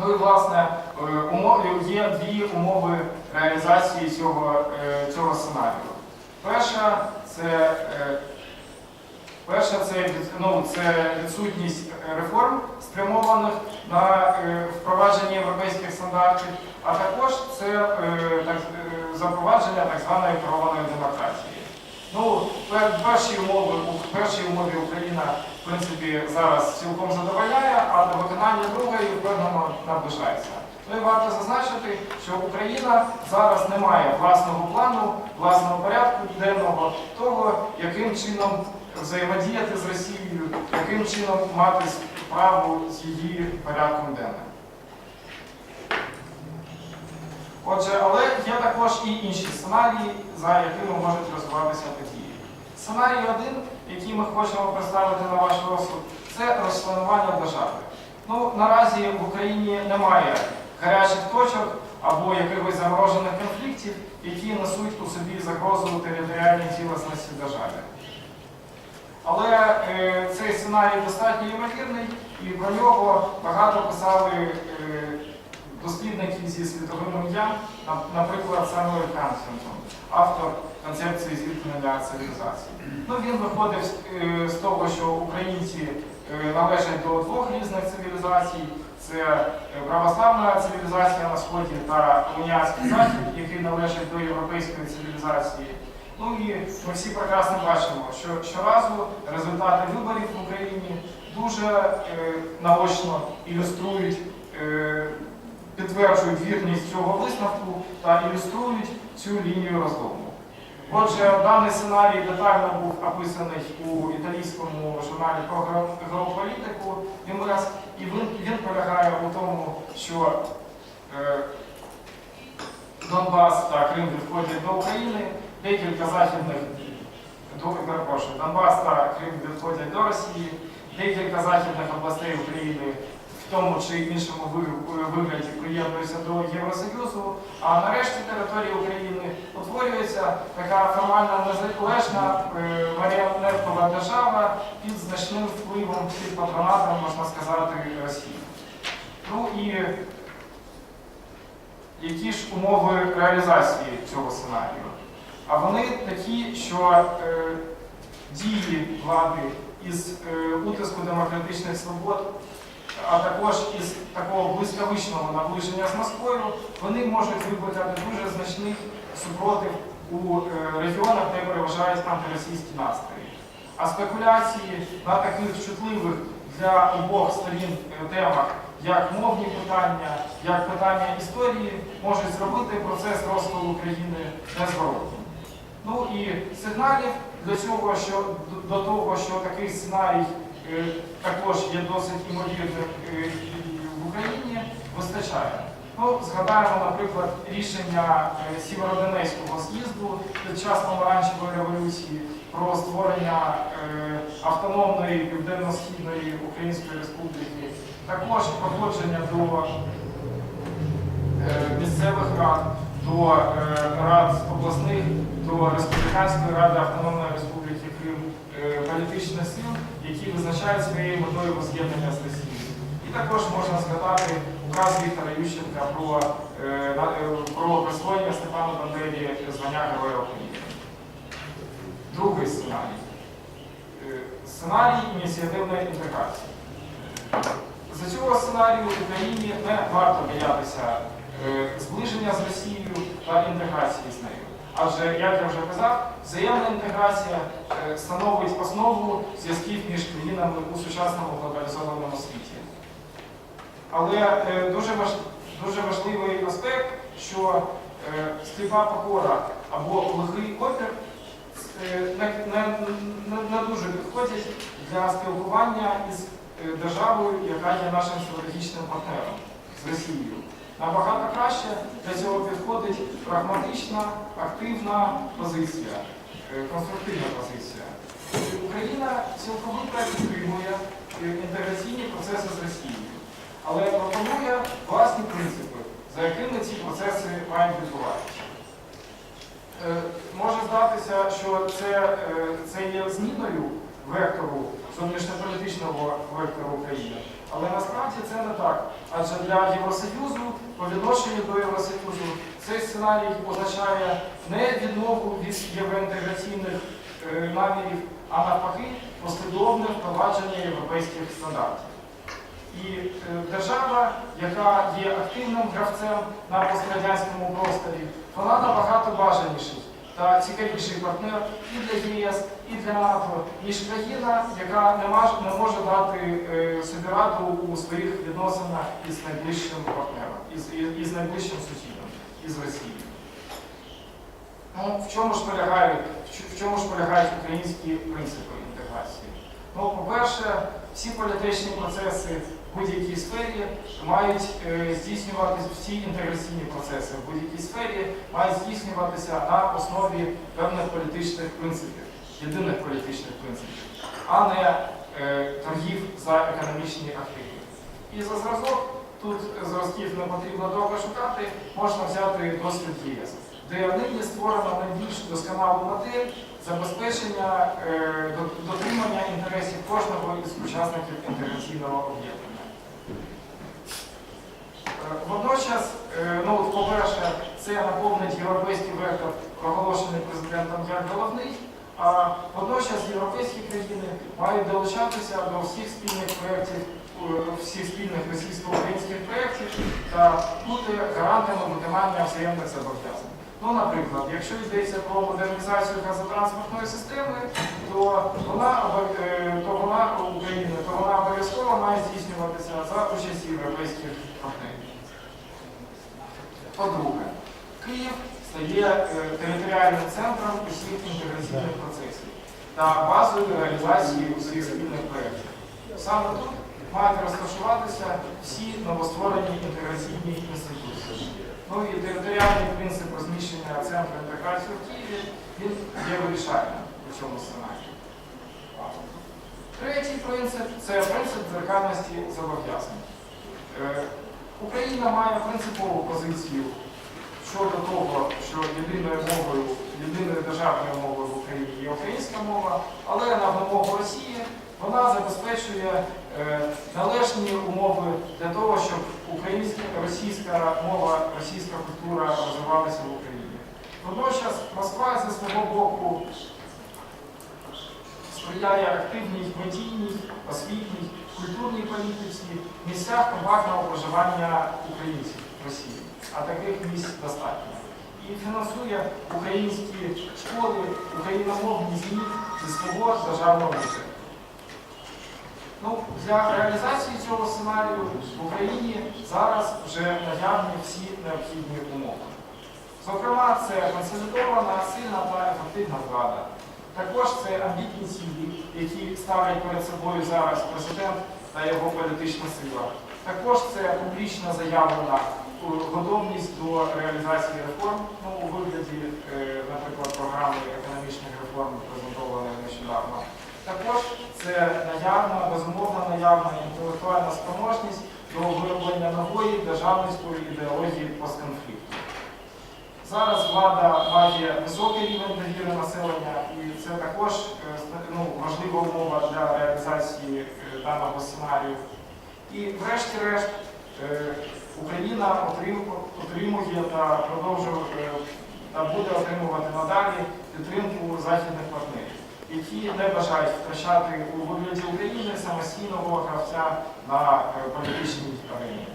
Ну і власне е, є дві умови реалізації цього, е, цього сценарію. Перша це, е, перша це, ну, це відсутність реформ, спрямованих на впровадження європейських стандартів, а також це так, запровадження так званої керованої демократії. Ну, пер- перші умови, у першій умові Україна, в принципі, зараз цілком задовольняє, а до виконання другої впевнено наближається. Ну і варто зазначити, що Україна зараз не має власного плану, власного порядку денного того, яким чином взаємодіяти з Росією, яким чином мати справу з її порядком денним. Отже, але є також і інші сценарії, за якими можуть розвиватися події. Сценарій один, який ми хочемо представити на ваш розсуд, це розчленування держави. Ну, наразі в Україні немає гарячих точок або якихось заморожених конфліктів, які несуть у собі загрозу територіальній цілісності держави. Але е, цей сценарій достатньо ймовірний, і про нього багато писали е, дослідники зі світовим ім'ям, наприклад, Самуель Кансінгтон, автор концепції зіткнення цивілізацій. Ну, він виходив з, е, того, що українці е, належать до двох різних цивілізацій. Це е, православна цивілізація на сході та уніатський захід, який належить до європейської цивілізації. Ну і ми всі прекрасно бачимо, що щоразу результати виборів в Україні дуже е, наочно ілюструють, е, підтверджують вірність цього висновку та ілюструють цю лінію розлому. Отже, даний сценарій детально був описаний у італійському журналі про геополітику МРС, і він, він полягає у тому, що е, Донбас та Крим відходять до України, декілька західних перепрошую, Донбас та Крим відходять до Росії, декілька західних областей України тому чи іншому вигляді приєднуються до Євросоюзу, а нарешті території України утворюється така формально незалежна е, маріонеткова держава під значним впливом під патронатом, можна сказати, Росії. Ну і які ж умови реалізації цього сценарію? А вони такі, що е, дії влади із е, утиску демократичних свобод, а також із такого блискавичного наближення з Москвою, вони можуть викликати дуже значний супротив у е, регіонах, де переважають антиросійські настрої. А спекуляції на таких чутливих для обох сторін е, темах, як мовні питання, як питання історії, можуть зробити процес розколу України незворотнім. Ну і сигналів для цього, що до- того, що такий сценарій також є досить імовірним е, в Україні, вистачає. Ну, згадаємо, наприклад, рішення е, Сєвєродонецького з'їзду під час помаранчевої революції про створення е, автономної південно-східної Української республіки, також проходження до е, місцевих рад, до е, рад обласних, до Республіканської ради Автономної е, сил, які визначають своєю метою воз'єднання з Росією. І також можна згадати указ Віктора Ющенка про, е, е, про присвоєння Степану Бандері звання Героя України. Другий сценарій. Е, Сценарій ініціативної інтеграції. За цього сценарію Україні не варто боятися зближення з Росією та інтеграції з нею. Адже, як я вже казав, взаємна інтеграція е, становить основу зв'язків між країнами у сучасному глобалізованому світі. Але е, дуже, важ, дуже важливий аспект, що е, сліпа покора або лихий опір не, не, не, дуже підходять для спілкування із державою, яка є нашим стратегічним партнером з Росією. Набагато краще для цього підходить прагматична, активна позиція, е, конструктивна позиція. Україна цілковито підтримує е, інтеграційні процеси з Росією, але пропонує власні принципи, за якими ці процеси мають відбуватися. Е, Може здатися, що це, це є зміною вектору зовнішньополітичного вектору України, Але насправді це не так. Адже для Євросоюзу, по відношенню до Євросоюзу, цей сценарій означає не відмову від євроінтеграційних е, намірів, а навпаки, послідовне впровадження європейських стандартів. І е, держава, яка є активним гравцем на пострадянському просторі, вона набагато бажаніший та цікавіший партнер і для ЄС, і для НАТО, ніж країна, яка не, може дати е, собі раду у своїх відносинах із найближчим партнером, із, із, із найближчим сусідом, із Росією. Ну, в чому ж полягають, в чому ж полягають українські принципи інтеграції? Ну, по-перше, всі політичні процеси в будь-якій сфері мають е, здійснюватися, всі інтеграційні процеси в будь-якій сфері мають здійснюватися на основі певних політичних принципів, єдиних політичних принципів, а не е, торгів за економічні активи. І за зразок тут зразків не потрібно довго шукати, можна взяти досвід ЄС, де нині створена найбільш досконалу модель забезпечення е, дотримання інтересів кожного із учасників інтеграційного об'єднання. Е, Водночас, е, ну, по-перше, це наповнить європейський вектор, проголошений президентом як головний, а водночас європейські країни мають долучатися до всіх спільних проєктів, всіх спільних російсько-українських проєктів та бути гарантами виконання взаємних зобов'язань. Ну, наприклад, якщо йдеться про модернізацію газотранспортної системи, то вона, е, то вона України, то вона обов'язково має здійснюватися за участі європейських партнерів. По-друге, Київ стає е, територіальним центром усіх інтеграційних процесів та базою реалізації усіх спільних проєктів. Саме тут мають розташуватися всі новостворені інтеграційні інституції. Ну і територіальний принцип розміщення центру інтеграції в Києві він є цьому сценарії. Третій принцип це принцип дзеркальності зобов'язань. Е, Україна має принципову позицію щодо того, що єдиною мовою, єдиною державною мовою в Україні є українська мова, але на вимогу Росії вона забезпечує е, належні умови для того, щоб українська, російська мова, російська культура розвивалася в Україні. Водночас Москва зі свого боку сприяє активній медійній, освітній, культурній політиці в місцях компактного проживання українців в Росії, а таких місць достатньо. І фінансує українські школи, україномовні ЗМІ зі свого державного бюджету. Ну, для реалізації цього сценарію в Україні зараз вже наявні всі необхідні умови. Зокрема, це консолідована, сильна та ефективна влада. Також це амбітні цілі, які ставлять перед собою зараз президент та його політична сила. Також це публічно заявлена готовність до реалізації реформ ну, у вигляді, е, наприклад, програми економічних реформ, презентованої нещодавно. Також це наявна, безумовно наявна інтелектуальна спроможність до вироблення нової державницької ідеології постконфлікту. Зараз влада має високий рівень довіри населення, і це також е, ну, важлива умова для реалізації е, даного сценарію. І врешті-решт е, Україна отримує та продовжує та буде отримувати надалі підтримку західних партнерів, які не бажають втрачати у вигляді України самостійного гравця на політичній арені.